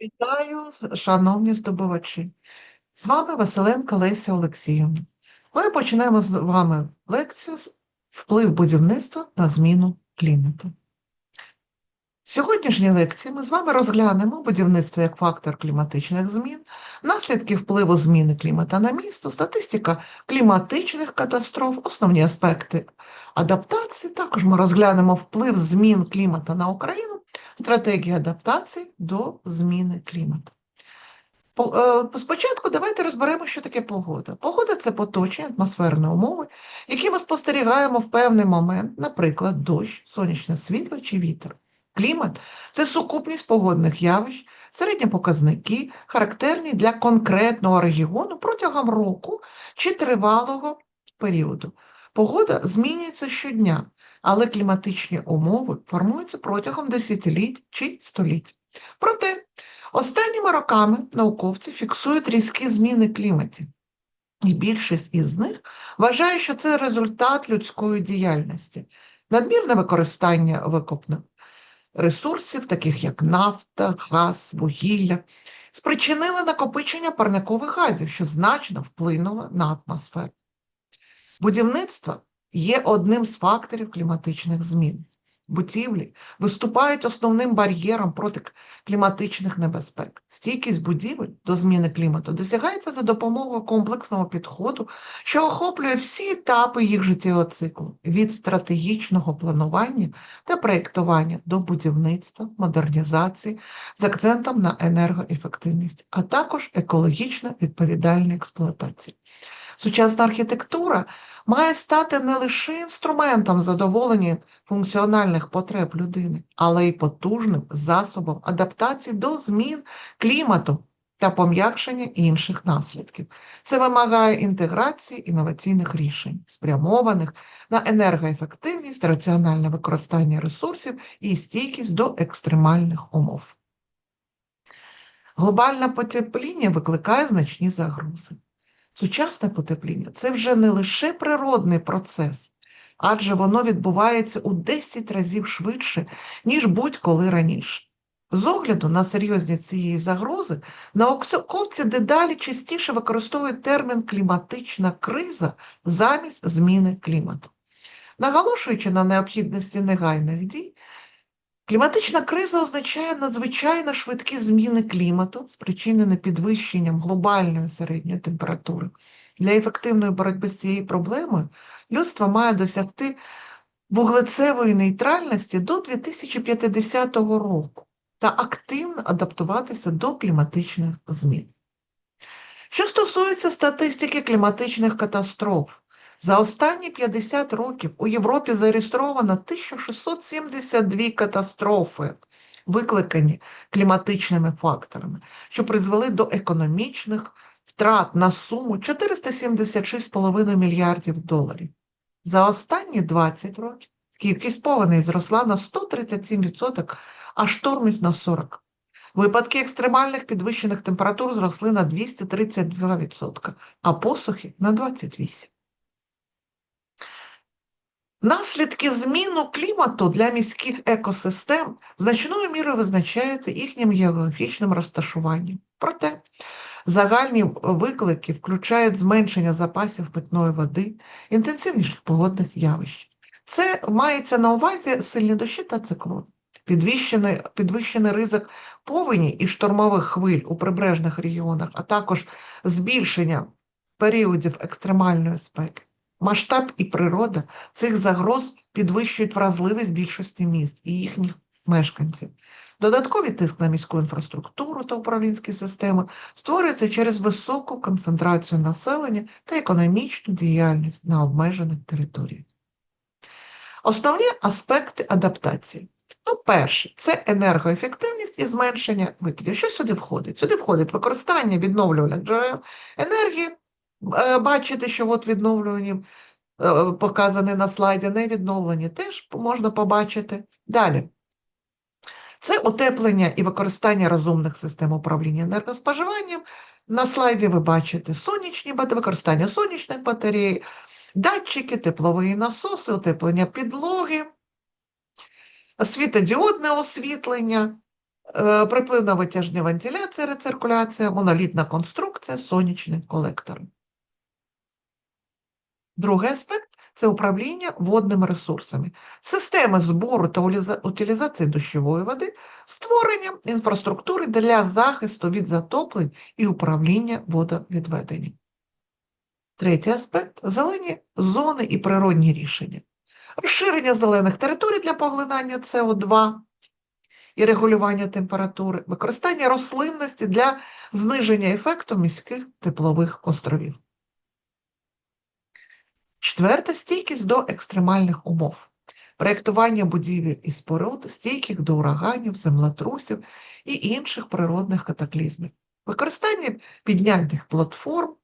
Вітаю, шановні здобувачі! З вами Василенко Леся Олексіївна. Ми починаємо з вами лекцію вплив будівництва на зміну клімату. В сьогоднішній лекції ми з вами розглянемо будівництво як фактор кліматичних змін, наслідки впливу зміни клімата на місто, статистика кліматичних катастроф, основні аспекти адаптації. Також ми розглянемо вплив змін клімата на Україну, стратегії адаптації до зміни клімату. Е, Спочатку давайте розберемо, що таке погода. Погода це поточні атмосферні умови, які ми спостерігаємо в певний момент, наприклад, дощ, сонячне світло чи вітер. Клімат це сукупність погодних явищ, середні показники, характерні для конкретного регіону протягом року чи тривалого періоду. Погода змінюється щодня, але кліматичні умови формуються протягом десятиліть чи століть. Проте останніми роками науковці фіксують різкі зміни кліматі, і більшість із них вважає, що це результат людської діяльності, надмірне використання викопних ресурсів, таких як нафта, газ, вугілля, спричинили накопичення парникових газів, що значно вплинуло на атмосферу. Будівництво є одним з факторів кліматичних змін. Будівлі виступають основним бар'єром проти кліматичних небезпек. Стійкість будівель до зміни клімату досягається за допомогою комплексного підходу, що охоплює всі етапи їх життєвого циклу від стратегічного планування та проєктування до будівництва, модернізації з акцентом на енергоефективність, а також екологічно відповідальну експлуатацію. Сучасна архітектура має стати не лише інструментом задоволення функціональних потреб людини, але й потужним засобом адаптації до змін клімату та пом'якшення інших наслідків. Це вимагає інтеграції інноваційних рішень, спрямованих на енергоефективність, раціональне використання ресурсів і стійкість до екстремальних умов. Глобальне потепління викликає значні загрози. Сучасне потепління це вже не лише природний процес, адже воно відбувається у 10 разів швидше, ніж будь-коли раніше. З огляду на серйозність цієї загрози, науковці дедалі частіше використовують термін кліматична криза замість зміни клімату. Наголошуючи на необхідності негайних дій, Кліматична криза означає надзвичайно швидкі зміни клімату, спричинені підвищенням глобальної середньої температури. Для ефективної боротьби з цією проблемою людство має досягти вуглецевої нейтральності до 2050 року та активно адаптуватися до кліматичних змін. Що стосується статистики кліматичних катастроф, за останні 50 років у Європі зареєстровано 1672 катастрофи, викликані кліматичними факторами, що призвели до економічних втрат на суму 476,5 мільярдів доларів. За останні 20 років кількість повеней зросла на 137%, а штормів на 40%. Випадки екстремальних підвищених температур зросли на 232%, а посухи на 28%. Наслідки зміну клімату для міських екосистем значною мірою визначаються їхнім географічним розташуванням. Проте загальні виклики включають зменшення запасів питної води, інтенсивніших погодних явищ. Це мається на увазі сильні дощі та циклони, підвищений, підвищений ризик повені і штормових хвиль у прибережних регіонах, а також збільшення періодів екстремальної спеки. Масштаб і природа цих загроз підвищують вразливість більшості міст і їхніх мешканців. Додатковий тиск на міську інфраструктуру та управлінські системи створюється через високу концентрацію населення та економічну діяльність на обмежених територіях. Основні аспекти адаптації. Ну, перше, це енергоефективність і зменшення викидів. Що сюди входить? Сюди входить використання відновлювальних джерел енергії, бачите, що от відновлені е, показані на слайді, не відновлені, теж можна побачити. Далі. Це утеплення і використання розумних систем управління енергоспоживанням. На слайді ви бачите сонячні використання сонячних батарей, датчики, теплові насоси, утеплення підлоги, світодіодне освітлення, е, припливна витяжна вентиляція, рециркуляція, монолітна конструкція, сонячні колектори. Другий аспект це управління водними ресурсами, системи збору та утилізації дощової води, створення інфраструктури для захисту від затоплень і управління водовідведенням. Третій аспект зелені зони і природні рішення. Розширення зелених територій для поглинання СО2 і регулювання температури, використання рослинності для зниження ефекту міських теплових островів. Четверте стійкість до екстремальних умов. Проєктування будівель і споруд, стійких до ураганів, землетрусів і інших природних катаклізмів. Використання піднятих платформ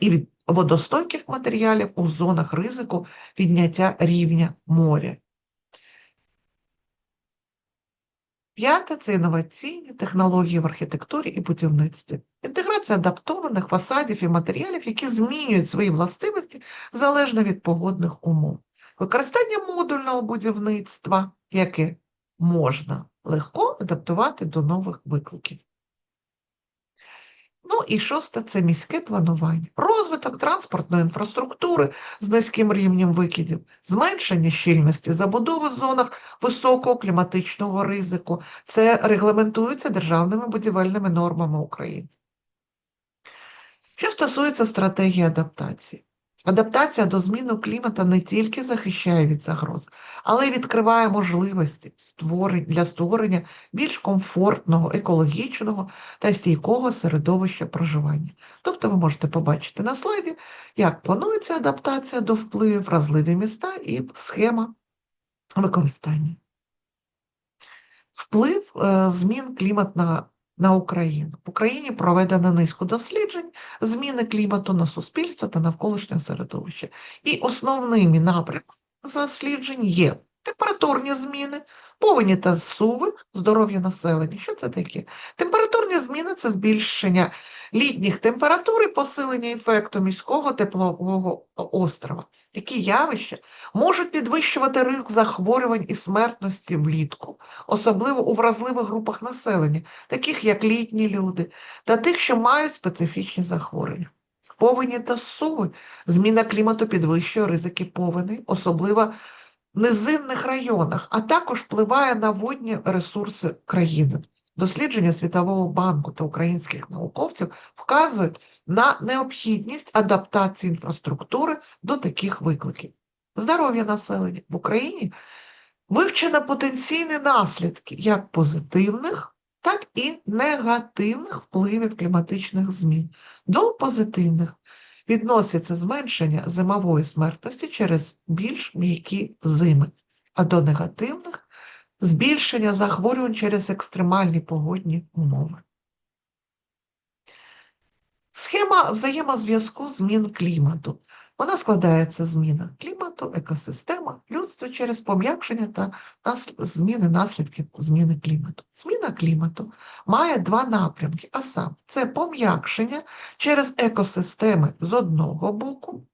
і водостойких матеріалів у зонах ризику підняття рівня моря. П'яте це інноваційні технології в архітектурі і будівництві. Інтеграція адаптованих фасадів і матеріалів, які змінюють свої властивості залежно від погодних умов. Використання модульного будівництва, яке можна легко адаптувати до нових викликів. Ну і шосте це міське планування, розвиток транспортної інфраструктури з низьким рівнем викидів, зменшення щільності забудови в зонах високого кліматичного ризику. Це регламентується державними будівельними нормами України. Що стосується стратегії адаптації, адаптація до зміни клімату не тільки захищає від загроз, але й відкриває можливості для створення більш комфортного, екологічного та стійкого середовища проживання. Тобто ви можете побачити на слайді, як планується адаптація до впливів вразливі міста і схема використання. Вплив е, змін клімат на, на Україну. В Україні проведено низку досліджень зміни клімату на суспільство та навколишнє середовище. І основними напрямками досліджень є температурні зміни, повені та зсуви, здоров'я населення. Що це таке? Температурні зміни це збільшення літніх температур і посилення ефекту міського теплового острова. Такі явища можуть підвищувати ризик захворювань і смертності влітку, особливо у вразливих групах населення, таких як літні люди, та тих, що мають специфічні захворювання. Повені та суви. Зміна клімату підвищує ризики повеней, особливо в низинних районах, а також впливає на водні ресурси країни. Дослідження Світового банку та українських науковців вказують на необхідність адаптації інфраструктури до таких викликів. Здоров'я населення в Україні вивчено потенційні наслідки як позитивних, так і негативних впливів кліматичних змін. До позитивних відноситься зменшення зимової смертності через більш м'які зими, а до негативних збільшення захворювань через екстремальні погодні умови. Схема взаємозв'язку змін клімату. Вона складається зміна клімату, екосистема, людство через пом'якшення та зміни наслідків зміни клімату. Зміна клімату має два напрямки, а саме це пом'якшення через екосистеми з одного боку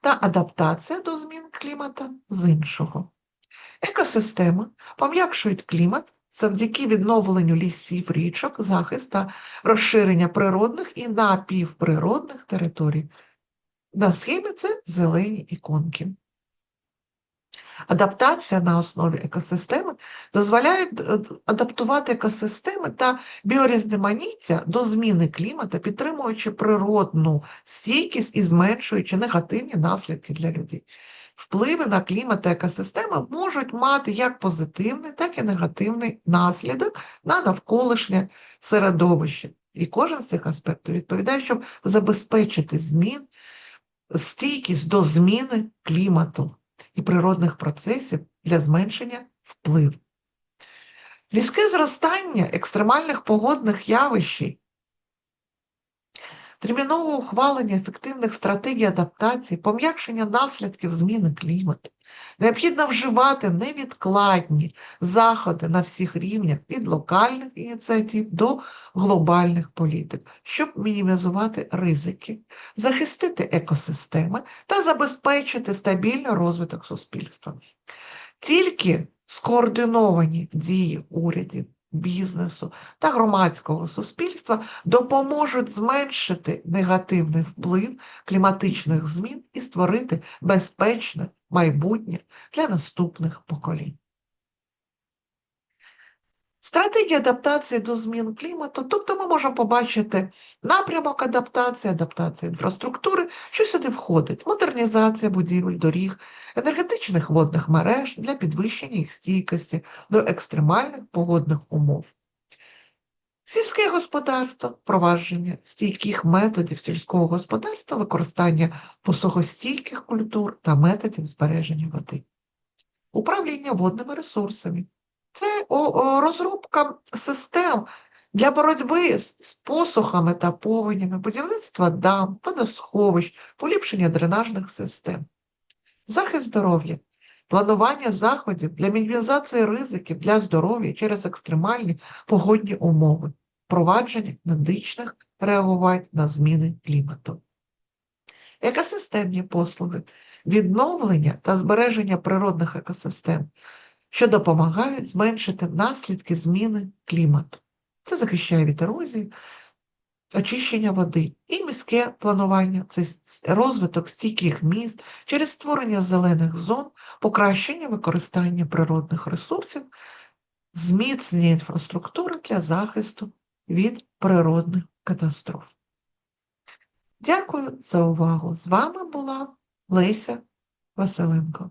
та адаптація до змін клімата з іншого. Екосистеми пом'якшують клімат завдяки відновленню лісів, річок, захист та розширення природних і напівприродних територій. На схемі це зелені іконки. Адаптація на основі екосистеми дозволяє д- адаптувати екосистеми та біорізноманіття до зміни клімату, підтримуючи природну стійкість і зменшуючи негативні наслідки для людей. Впливи на клімат та екосистеми можуть мати як позитивний, так і негативний наслідок на навколишнє середовище. І кожен з цих аспектів відповідає, щоб забезпечити змін, стійкість до зміни клімату і природних процесів для зменшення впливу. Різке зростання екстремальних погодних явищ, термінове ухвалення ефективних стратегій адаптації, пом'якшення наслідків зміни клімату. Необхідно вживати невідкладні заходи на всіх рівнях від локальних ініціатив до глобальних політик, щоб мінімізувати ризики, захистити екосистеми та забезпечити стабільний розвиток суспільства. Тільки скоординовані дії урядів, бізнесу та громадського суспільства допоможуть зменшити негативний вплив кліматичних змін і створити безпечне майбутнє для наступних поколінь. Стратегія адаптації до змін клімату, тобто ми можемо побачити напрямок адаптації, адаптація інфраструктури, що сюди входить, модернізація будівель, доріг, енергетичних водних мереж для підвищення їх стійкості до екстремальних погодних умов. Сільське господарство, впровадження стійких методів сільського господарства, використання посухостійких культур та методів збереження води. Управління водними ресурсами. Це розробка систем для боротьби з посухами та повенями, будівництва дам, водосховищ, поліпшення дренажних систем. Захист здоров'я, планування заходів для мінімізації ризиків для здоров'я через екстремальні погодні умови, впровадження медичних реагувань на зміни клімату. Екосистемні послуги, відновлення та збереження природних екосистем, що допомагають зменшити наслідки зміни клімату. Це захищає від ерозії, очищення води і міське планування це розвиток стійких міст через створення зелених зон, покращення використання природних ресурсів, зміцнення інфраструктури для захисту від природних катастроф. Дякую за увагу. З вами була Леся Василенко.